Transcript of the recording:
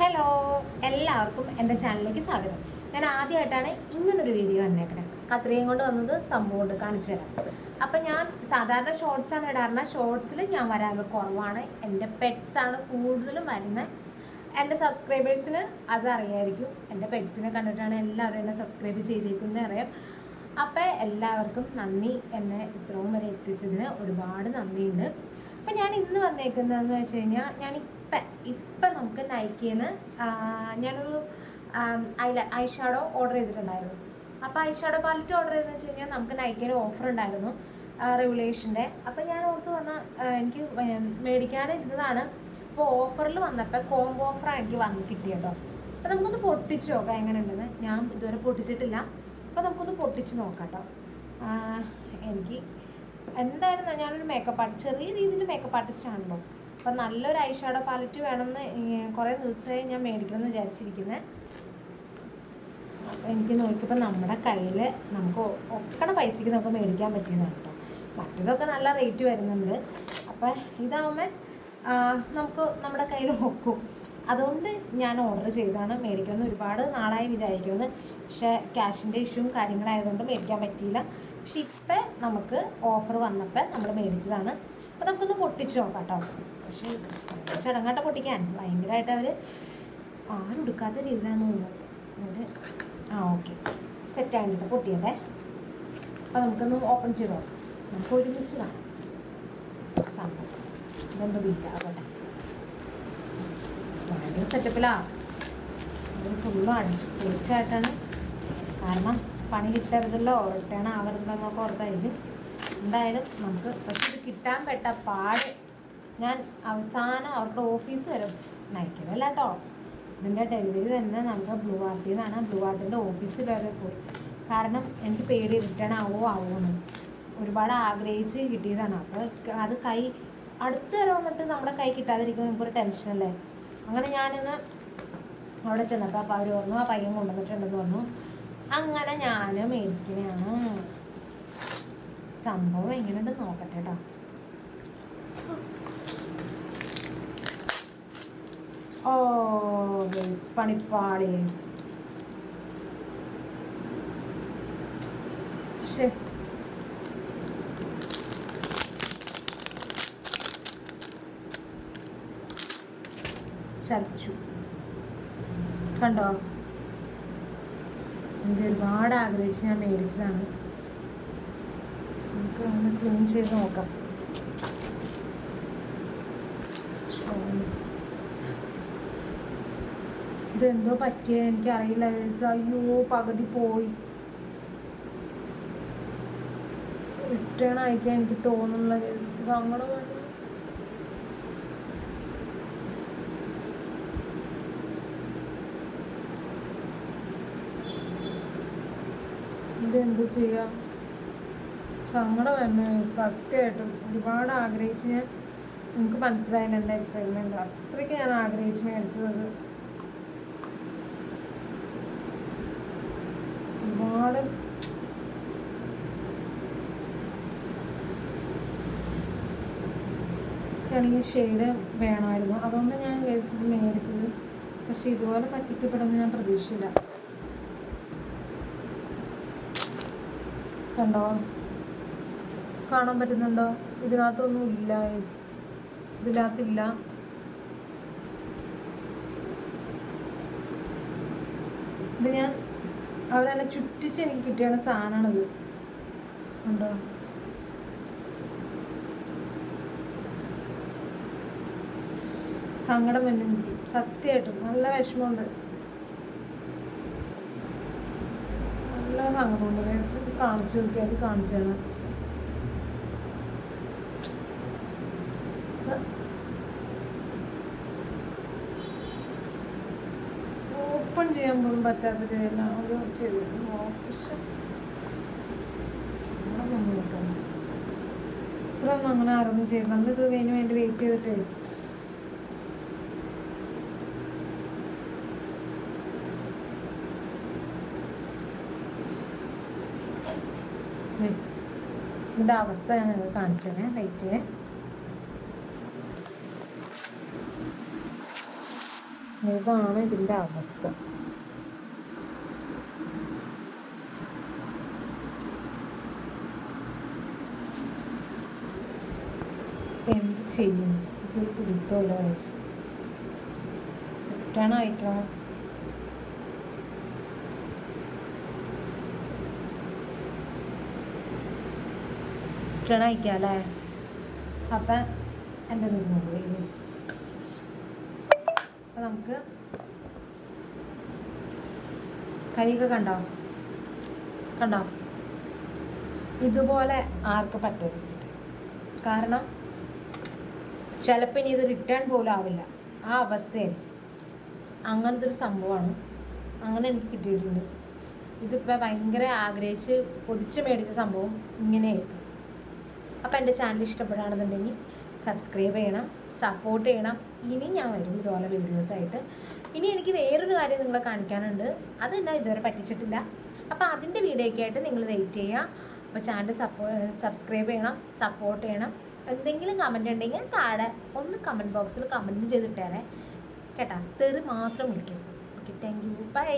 Hello എല്ലാവർക്കും എന്റെ ചാനലിലേക്ക് സ്വാഗതം. ഞാൻ ആദ്യമായിട്ടാണ് ഇങ്ങനൊരു വീഡിയോ വന്നേക്കണേ. കത്രികയും കൊണ്ട് വന്നത് സംഭവം കൊണ്ട് കാണിച്ചു തരാം. അപ്പം ഞാൻ സാധാരണ ഷോർട്സ് ആണ് ഇടാറുണ്ട്. ഷോർട്സിൽ ഞാൻ വരാറ് കുറവാണ്. എന്റെ പെറ്റ്സ് ആണ് കൂടുതലും വരുന്നത് എന്റെ സബ്സ്ക്രൈബേഴ്സിന് അത് അറിയായിരിക്കും. എന്റെ പെറ്റ്സിനെ കണ്ടിട്ടാണ് എല്ലാവരും എന്നെ സബ്സ്ക്രൈബ് ചെയ്തിരിക്കുന്നത് അറിയാം. അപ്പോൾ എല്ലാവർക്കും നന്ദി. എന്നെ ഇത്രയും വരെ എത്തിച്ചതിന് ഒരുപാട് നന്ദിയുണ്ട്. അപ്പം ഞാൻ ഇന്ന് വന്നേക്കുന്നതെന്ന് വെച്ച് കഴിഞ്ഞാൽ ഞാൻ ഇപ്പം ഇപ്പം നമുക്ക് നൈക്കിന്ന് ഞാനൊരു ഐ ഐ ഷാഡോ ഓർഡർ ചെയ്തിട്ടുണ്ടായിരുന്നു. അപ്പോൾ ഐ ഷാഡോ പാലറ്റ് ഓർഡർ ചെയ്തെന്ന് വെച്ച് കഴിഞ്ഞാൽ നമുക്ക് നൈക്കിന് ഓഫർ ഉണ്ടായിരുന്നു റെഗുലേഷന്റെ അപ്പോൾ ഞാൻ ഓർത്ത് വന്ന എനിക്ക് മേടിക്കാനിരുന്നതാണ് അപ്പോൾ ഓഫറിൽ വന്നപ്പോൾ കോംബോ ഓഫറാണ് എനിക്ക് വന്ന് കിട്ടിയതോ. അപ്പോൾ നമുക്കൊന്ന് പൊട്ടിച്ച് നോക്കാം എങ്ങനെ ഉണ്ടെന്ന് ഞാൻ ഇതുവരെ പൊട്ടിച്ചിട്ടില്ല. അപ്പോൾ നമുക്കൊന്ന് പൊട്ടിച്ച് നോക്കാം കേട്ടോ. എനിക്ക് എന്തായിരുന്നു ഞാനൊരു മേക്കപ്പ് ആർട്ടിസ്റ്റ് ചെറിയ രീതിയിൽ മേക്കപ്പ് ആർട്ടിസ്റ്റ് ആണല്ലോ. അപ്പം നല്ലൊരു ഐ ഷാഡോ പാലറ്റ് വേണമെന്ന് കുറേ ദിവസമായി ഞാൻ മേടിക്കണമെന്ന് വിചാരിച്ചിരിക്കുന്നത് അപ്പോൾ എനിക്ക് നോക്കിയപ്പോൾ നമ്മുടെ കയ്യിൽ നമുക്ക് ഒക്കണ പൈസയ്ക്ക് നമുക്ക് മേടിക്കാൻ പറ്റുന്നതാണ് കേട്ടോ. മറ്റതൊക്കെ നല്ല റേറ്റ് വരുന്നുണ്ട്. അപ്പോൾ ഇതാവുമ്പോൾ നമുക്ക് നമ്മുടെ കയ്യിൽ ഒക്കും അതുകൊണ്ട് ഞാൻ ഓർഡർ ചെയ്താണ്. മേടിക്കുന്നത് ഒരുപാട് നാളായി വിചാരിക്കുന്നത് പക്ഷേ ക്യാഷിന്റെ ഇഷ്യൂവും കാര്യങ്ങളായതുകൊണ്ട് മേടിക്കാൻ പറ്റിയില്ല. പക്ഷെ ഇപ്പം നമുക്ക് ഓഫർ വന്നപ്പോൾ നമ്മൾ മേടിച്ചതാണ്. അപ്പോൾ നമുക്കൊന്ന് പൊട്ടിച്ച് നോക്കാം കേട്ടോ പക്ഷേ ചടങ്ങാട്ട പൊട്ടിക്കാൻ. ഭയങ്കരമായിട്ട് അവർ ആരും എടുക്കാത്ത രീതിയിലാണ് തോന്നുന്നത് ആ ഓക്കെ. സെറ്റായിട്ട് പൊട്ടിയതേ. അപ്പോൾ നമുക്കൊന്ന് ഓപ്പൺ ചെയ്ത് നോക്കാം. നമുക്ക് ഒരുമിച്ച് കാണാം. സംഭവം. ഇതെന്തോ ബീറ്റാകട്ടെ ഭയങ്കര സെറ്റപ്പിലാണ് ഇത് ഫുള്ളും അടിച്ചു പൊളിച്ചായിട്ടാണ്. കാരണം പണി കിട്ടരുതല്ലോ. റിട്ടേൺ ആവരുതെന്നൊക്കെ ഓർത്തായിരിക്കും. എന്തായാലും നമുക്ക് പക്ഷെ കിട്ടാൻ പെട്ട പാട് ഞാൻ അവസാനം അവരുടെ ഓഫീസ് വരെ നയിക്കുന്നല്ല കേട്ടോ. ഇതിന്റെ ഡെലിവറി തന്നെ നമുക്ക് ബ്ലൂ ആർട്ടിൽ നിന്നാണ് ബ്ലൂ ആർട്ടിന്റെ ഓഫീസിൽ വരെ പോയി. കാരണം എനിക്ക് പേടി റിട്ടേൺ ആവോ ആവുമെന്ന് ഒരുപാട് ആഗ്രഹിച്ച് കിട്ടിയതാണ്. അപ്പോൾ അത് കൈ അടുത്ത് വരെ വന്നിട്ട് നമ്മുടെ കൈ കിട്ടാതിരിക്കുമ്പോൾ നമുക്കൊരു ടെൻഷനല്ലേ അങ്ങനെ ഞാനിന്ന് അവിടെ ചെന്നപ്പോൾ അപ്പോൾ അവർ പറഞ്ഞു ആ പയ്യൻ കൊണ്ടുവന്നിട്ടുണ്ടെന്ന് പറഞ്ഞു. അങ്ങനെ ഞാൻ മേടിക്കുന്നതാണ് സംഭവം എങ്ങനെയുണ്ട് നോക്കട്ടെ കേട്ടോ ചതിച്ചു. കണ്ടോ? എനിക്ക് ഒരുപാട് ആഗ്രഹിച്ച് ഞാൻ മേടിച്ചതാണ്. ഒന്ന് ക്ലീൻ ചെയ്ത് നോക്കാം ഇതെന്തോ പറ്റിയ എനിക്കറിയില്ല. അയ്യോ പകുതി പോയി റിട്ടേൺ അയക്കാൻ എനിക്ക് തോന്നുന്നില്ല. സങ്കടം. ഇതെന്ത് ചെയ്യാം സങ്കടം തന്നെ സത്യമായിട്ടും ഒരുപാട് ആഗ്രഹിച്ച് ഞാൻ എനിക്ക് മനസ്സിലായില്ല എന്റെ എക്സൈറ്റ്മെന്റ് അത്രയ്ക്ക് ഞാൻ ആഗ്രഹിച്ച് മേടിച്ചത്. ഒരുപാട് എനിക്കാണെങ്കിൽ ഷെയ്ഡ് വേണമായിരുന്നു. അതുകൊണ്ട് ഞാൻ കഴിച്ചത് മേടിച്ചത്. പക്ഷെ ഇതുപോലെ പറ്റിക്കപ്പെടുമെന്ന് ഞാൻ പ്രതീക്ഷയില്ല കണ്ടോ? കാണാൻ പറ്റുന്നുണ്ടോ? ഇതിനകത്തൊന്നും ഇല്ല. ഇതിനകത്തില്ല. ഇത് ഞാൻ അവരെന്നെ ചുറ്റിച്ച് എനിക്ക് കിട്ടിയാണ് സാധനമാണിത്. ഉണ്ടോ സങ്കടം വന്നു സത്യമായിട്ടും നല്ല വിഷമമുണ്ട്. നല്ല സങ്കടമുണ്ട്. കാണിച്ചു നോക്കി അത് കാണിച്ചാണ് ഓപ്പൺ ചെയ്യാൻ പോലും ഒരു ചെയ്തു ഓഫീസ് ഇത്ര ഒന്നും അങ്ങനെ ആരൊന്നും ചെയ്തു നമ്മളിത് ഇതിന് വേണ്ടി വെയിറ്റ് ചെയ്തിട്ട് ഇതിന്റെ അവസ്ഥ ഞാൻ നിങ്ങൾക്ക് കാണിച്ചു വെയിറ്റ് ഇതാണ് ഇതിന്റെ അവസ്ഥ. എന്ത് ചെയ്യും? ഒരു പിടുത്തമുള്ള വയസ്സ് റിട്ടേൺ ആയിട്ടോ അല്ലേ? അപ്പം എന്റെ അപ്പം നമുക്ക് കൈയൊക്കെ കണ്ടോ? കണ്ടോ? ഇതുപോലെ ആർക്ക് പറ്റും? കാരണം ചിലപ്പോൾ ഇനി ഇത് റിട്ടേൺ പോലും ആവില്ല. ആ അവസ്ഥയിൽ അങ്ങനത്തെ ഒരു സംഭവമാണ്. അങ്ങനെ എനിക്ക് കിട്ടിയിട്ടുണ്ട്. ഇതിപ്പോൾ ഭയങ്കര ആഗ്രഹിച്ച് പൊതിച്ച് മേടിച്ച സംഭവം ഇങ്ങനെയായിരിക്കും അപ്പോൾ എന്റെ ചാനൽ ഇഷ്ടപ്പെടുകയാണെന്നുണ്ടെങ്കിൽ സബ്സ്ക്രൈബ് ചെയ്യണം സപ്പോർട്ട് ചെയ്യണം. ഇനി ഞാൻ വരും ഇതുപോലെ വീഡിയോസായിട്ട് ഇനി എനിക്ക് വേറൊരു കാര്യം നിങ്ങളെ കാണിക്കാനുണ്ട്. അത് എന്നെ ഇതുവരെ പറ്റിച്ചിട്ടില്ല. അപ്പോൾ അതിന്റെ വീഡിയോയ്ക്ക് ആയിട്ട് നിങ്ങൾ വെയിറ്റ് ചെയ്യുക. അപ്പോൾ ചാനൽ സപ്പോ സബ്സ്ക്രൈബ് ചെയ്യണം സപ്പോർട്ട് ചെയ്യണം. എന്തെങ്കിലും കമന്റ് ഉണ്ടെങ്കിൽ താഴെ ഒന്ന് കമന്റ് ബോക്സിൽ കമന്റ് ചെയ്തിട്ടേരെ കേട്ടോ? തെറി മാത്രം വിളിക്കരുത്. Okay thank you by